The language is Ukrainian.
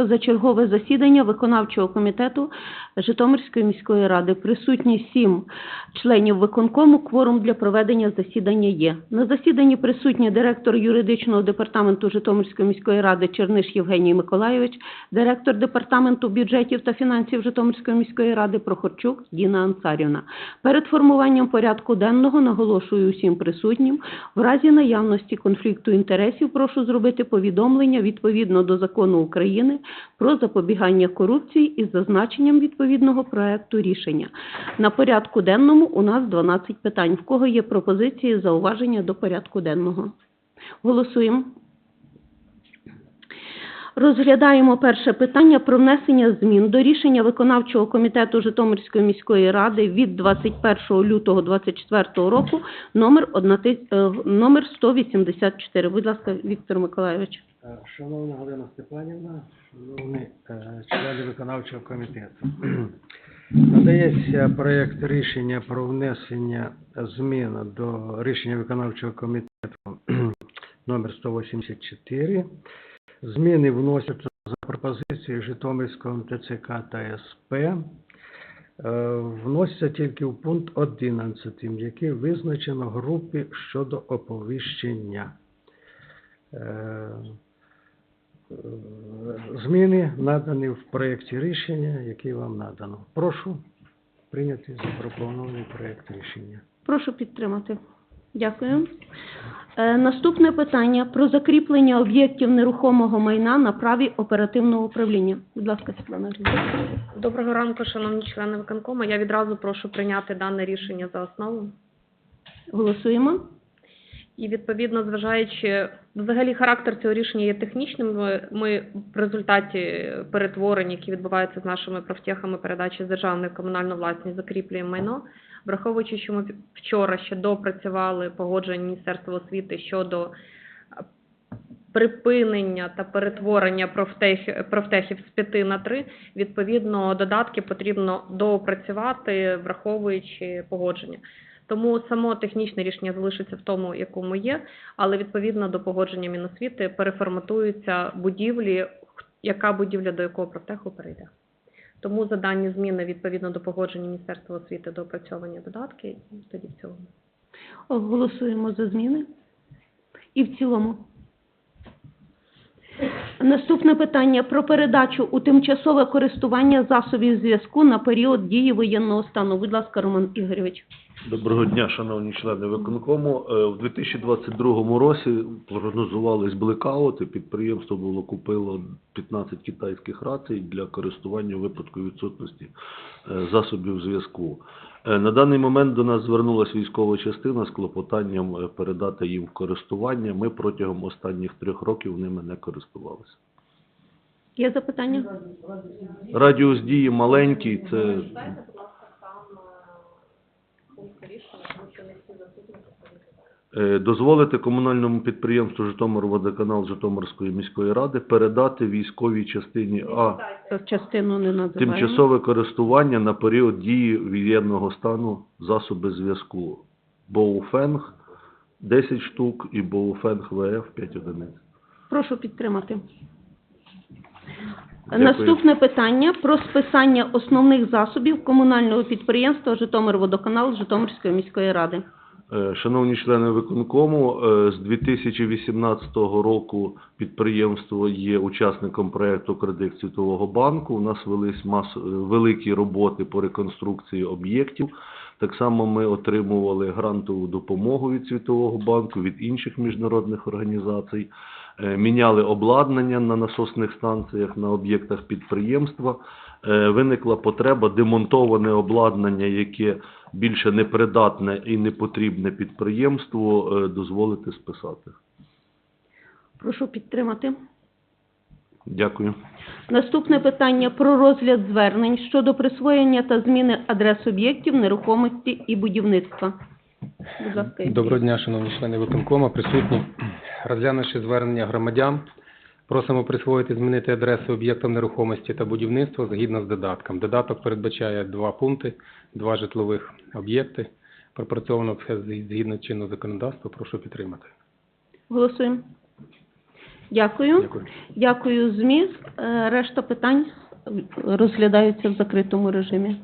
позачергове засідання виконавчого комітету Житомирської міської ради. Присутні сім членів виконкому. Кворум для проведення засідання є. На засіданні присутні директор юридичного департаменту Житомирської міської ради Черниш Євгеній Миколайович, директор департаменту бюджетів та фінансів Житомирської міської ради Прохорчук Діна Ансарівна. Перед формуванням порядку денного наголошую усім присутнім, в разі наявності конфлікту інтересів прошу зробити повідомлення відповідно до закону України про запобігання корупції із зазначенням відповідного проекту рішення. На порядку денному у нас 12 питань. В кого є пропозиції, зауваження до порядку денного? Голосуємо. Розглядаємо перше питання про внесення змін до рішення виконавчого комітету Житомирської міської ради від 21 лютого 2024 року номер, 1, е, 184. Будь ласка, Віктор Миколайович. Е, Шановна Галина Степанівна, шановні е, члени виконавчого комітету. Надається проєкт рішення про внесення змін до рішення виконавчого комітету номер 184. Зміни вносяться за пропозицією Житомирського ТЦК та СП. Е, Вносяться тільки в пункт 11, який визначено групі щодо оповіщення. Е, Зміни надані в проєкті рішення, який вам надано. Прошу прийняти запропонований проєкт рішення. Прошу підтримати. Дякую. Е, наступне питання про закріплення об'єктів нерухомого майна на праві оперативного управління. Будь ласка, Світлана Доброго ранку, шановні члени виконкому. Я відразу прошу прийняти дане рішення за основу. Голосуємо. І відповідно, зважаючи, взагалі характер цього рішення є технічним. Ми, в результаті перетворень, які відбуваються з нашими профтехами передачі з державної в комунальну власність, закріплюємо майно. Враховуючи, що ми вчора ще допрацювали погодження Міністерства освіти щодо припинення та перетворення профтех, профтехів з 5 на 3, відповідно, додатки потрібно доопрацювати, враховуючи погодження. Тому само технічне рішення залишиться в тому, якому є, але відповідно до погодження Міносвіти переформатуються будівлі, яка будівля до якого профтеху перейде. Тому за дані зміни відповідно до погодження Міністерства освіти доопрацьовані додатки і тоді в цілому. Голосуємо за зміни. І в цілому. Наступне питання про передачу у тимчасове користування засобів зв'язку на період дії воєнного стану. Будь ласка, Роман Ігорович. Доброго дня, шановні члени виконкому. Е, У 2022 році прогнозувались блекаути. Підприємство було купило 15 китайських рацій для користування випадку відсутності е, засобів зв'язку. Е, На даний момент до нас звернулася військова частина з клопотанням передати їм в користування. Ми протягом останніх трьох років ними не користувалися. Є запитання? Радіус дії маленький, це дозволити комунальному підприємству Житомирводоканал Житомирської міської ради передати військовій частині А Частину не називаємо. тимчасове користування на період дії воєнного стану засоби зв'язку. Боуфенг 10 штук і Боуфенг ВФ 5 одиниць. Прошу підтримати. Дякую. Наступне питання про списання основних засобів комунального підприємства Житомирводоканал Житомирської міської ради. Е, Шановні члени виконкому, е, з 2018 року підприємство є учасником проекту «Кредит Світового банку». У нас велись мас... великі роботи по реконструкції об'єктів. Так само ми отримували грантову допомогу від Світового банку, від інших міжнародних організацій. Е, Міняли обладнання на насосних станціях на об'єктах підприємства. Е, Виникла потреба демонтоване обладнання, яке більше непридатне і не потрібне підприємству, е, дозволити списати. Прошу підтримати. Дякую. Наступне питання про розгляд звернень щодо присвоєння та зміни адрес об'єктів нерухомості і будівництва. Будь ласка, Доброго дня, шановні члени виконкому, присутні. Розглянувши звернення громадян, просимо присвоїти змінити адреси об'єктам нерухомості та будівництва згідно з додатком. Додаток передбачає два пункти, два житлових об'єкти. Пропрацьовано все згідно чинного законодавства. Прошу підтримати. Голосуємо. Дякую. Дякую. Дякую, зміст. Е, Решта питань розглядаються в закритому режимі.